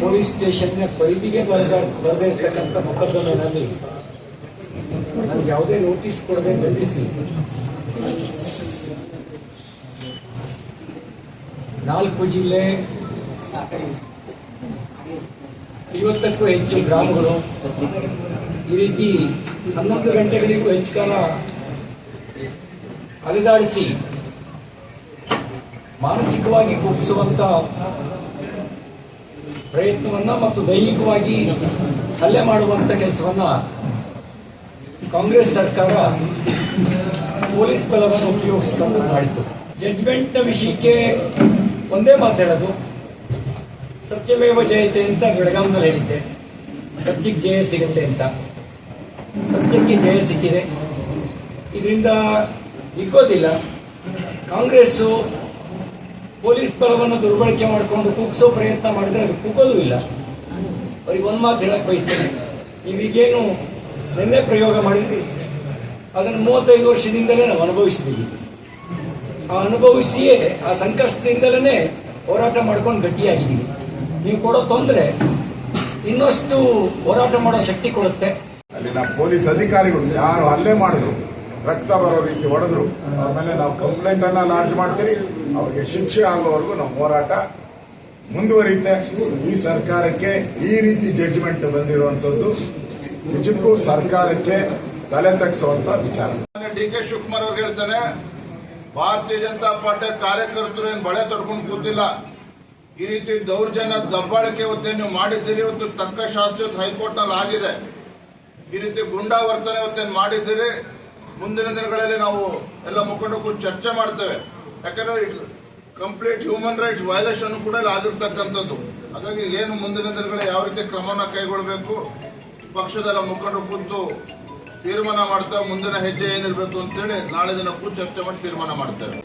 Police ಸ್ಟೇಷನ್ನ ಪರಿಧಿಗೆ ಬರೆದ ಬರದೇ ಇರ್ತಕ್ಕಂಥ ಮೊಕದ್ದಮೆನಲ್ಲಿ ಯಾವುದೇ ನೋಟಿಸ್ ಕೊಡದೆ ಬಂಧಿಸಿ. ನಾಲ್ಕು ಜಿಲ್ಲೆ, ಐವತ್ತಕ್ಕೂ ಹೆಚ್ಚು ಗ್ರಾಮಗಳು. ಈ ರೀತಿ ಹನ್ನೊಂದು ಗಂಟೆಗಳಿಗೂ ಹೆಚ್ಚು ಕಾಲ ಅಲೆದಾಡಿಸಿ ಮಾನಸಿಕವಾಗಿ ಕುಗ್ಗಿಸುವಂತ ಪ್ರಯತ್ನವನ್ನ ಮತ್ತು ದೈಹಿಕವಾಗಿ ಹಲ್ಲೆ ಮಾಡುವಂತ ಕೆಲಸವನ್ನ ಕಾಂಗ್ರೆಸ್ ಸರ್ಕಾರ ಪೊಲೀಸ್ ಬಲವನ್ನು ಉಪಯೋಗಿಸಿಕೊಂಡು ಮಾಡಿತು. ಜಡ್ಜ್ಮೆಂಟ್ನ ವಿಷಯಕ್ಕೆ ಒಂದೇ ಮಾತಾಡೋದು ಸತ್ಯಮೇವ ಜಯತೆ ಅಂತ ಬೆಳಗಾಂನಲ್ಲಿ ಹೇಳಿದ್ದೆ. ಸತ್ಯಕ್ಕೆ ಜಯ ಸಿಗುತ್ತೆ ಅಂತ. ಸತ್ಯಕ್ಕೆ ಜಯ ಸಿಕ್ಕಿದೆ. ಇದರಿಂದ ಇಕ್ಕೋದಿಲ್ಲ ಕಾಂಗ್ರೆಸ್ಸು ಪೊಲೀಸ್ ಬಲವನ್ನು ದುರ್ಬಳಕೆ ಮಾಡಿಕೊಂಡು ಕುಗ್ಸೋ ಪ್ರಯತ್ನ ಮಾಡಿದ್ರೆ ಅದು ಕುಗ್ಗೋದು ಇಲ್ಲ. ಅವ್ರಿಗೆ ಒಂದು ಮಾತು ಹೇಳಕ್ ಬಯಸ್ತೇನೆ. ನೀವೀಗೇನು ನಿನ್ನೆ ಪ್ರಯೋಗ ಮಾಡಿದ್ರಿ? ಅದನ್ನು ಮೂವತ್ತೈದು ವರ್ಷದಿಂದಲೇ ನಾವು ಅನುಭವಿಸಿದ್ದೀವಿ. ಆ ಅನುಭವಿಸಿಯೇ ಆ ಸಂಕಷ್ಟದಿಂದಲೇ ಹೋರಾಟ ಮಾಡ್ಕೊಂಡು ಗಟ್ಟಿಯಾಗಿದ್ದೀವಿ. ನೀವು ಕೊಡೋ ತೊಂದರೆ ಇನ್ನಷ್ಟು ಹೋರಾಟ ಮಾಡೋ ಶಕ್ತಿ ಕೊಡುತ್ತೆ. ಅಲ್ಲಿನ ಪೊಲೀಸ್ ಅಧಿಕಾರಿಗಳು ಯಾರು ಹಲ್ಲೆ ಮಾಡಿದ್ರು ರಕ್ತ ಬರೋ ರೀತಿ ಹೊಡೆದ್ರು. ಆಮೇಲೆ ನಾವು ಕಂಪ್ಲೇಂಟ್ ಅನ್ನ ಲಾಡ್ಜ್ ಮಾಡ್ತೀರಿ. ಅವ್ರಿಗೆ ಶಿಕ್ಷೆ ಆಗೋವರೆಗೂ ನಮ್ಮ ಹೋರಾಟ ಮುಂದುವರಿಯುತ್ತೆ. ಈ ಸರ್ಕಾರಕ್ಕೆ ಈ ರೀತಿ ಜಡ್ಜ್ಮೆಂಟ್ ಬಂದಿರುವಂತದ್ದು ನಿಜಕ್ಕೂ ಸರ್ಕಾರಕ್ಕೆ ತಲೆ ತಗ್ಸುವಂತ ವಿಚಾರ. ಡಿ ಕೆ ಶಿವಕುಮಾರ್ ಅವ್ರು ಹೇಳ್ತಾನೆ ಭಾರತೀಯ ಜನತಾ ಪಾರ್ಟಿ ಕಾರ್ಯಕರ್ತರು ಏನ್ ಬಳೆ ತೊಡ್ಕೊಂಡು ಕೂತಿಲ್ಲ. ಈ ರೀತಿ ದೌರ್ಜನ್ಯ ದಬ್ಬಾಳಿಕೆ ಇವತ್ತೇ ನೀವು ಮಾಡಿದ್ದೀರಿ, ಇವತ್ತು ತಕ್ಕ ಶಾಸ್ತ್ರ ಹೈಕೋರ್ಟ್ನಲ್ಲಿ ಆಗಿದೆ. ಈ ರೀತಿ ಗುಂಡಾವರ್ತನೆ ಇವತ್ತೇನು ಮಾಡಿದ್ದೀರಿ. ಮುಂದಿನ ದಿನಗಳಲ್ಲಿ ನಾವು ಎಲ್ಲ ಮುಖಂಡರು ಕೂತು ಚರ್ಚೆ ಮಾಡ್ತೇವೆ. ಯಾಕಂದ್ರೆ ಕಂಪ್ಲೀಟ್ ಹ್ಯೂಮನ್ ರೈಟ್ಸ್ ವಯೋಲೇಷನ್ ಕೂಡ ಇಲ್ಲಿ ಆಗಿರ್ತಕ್ಕಂಥದ್ದು. ಹಾಗಾಗಿ ಏನು ಮುಂದಿನ ದಿನಗಳಲ್ಲಿ ಯಾವ ರೀತಿ ಕ್ರಮವನ್ನು ಕೈಗೊಳ್ಳಬೇಕು, ಪಕ್ಷದೆಲ್ಲ ಮುಖಂಡರು ಕೂತು ತೀರ್ಮಾನ ಮಾಡ್ತಾ ಮುಂದಿನ ಹೆಜ್ಜೆ ಏನಿರಬೇಕು ಅಂತೇಳಿ ನಾಳೆ ದಿನ ಕೂತು ಚರ್ಚೆ ಮಾಡಿ ತೀರ್ಮಾನ ಮಾಡ್ತೇವೆ.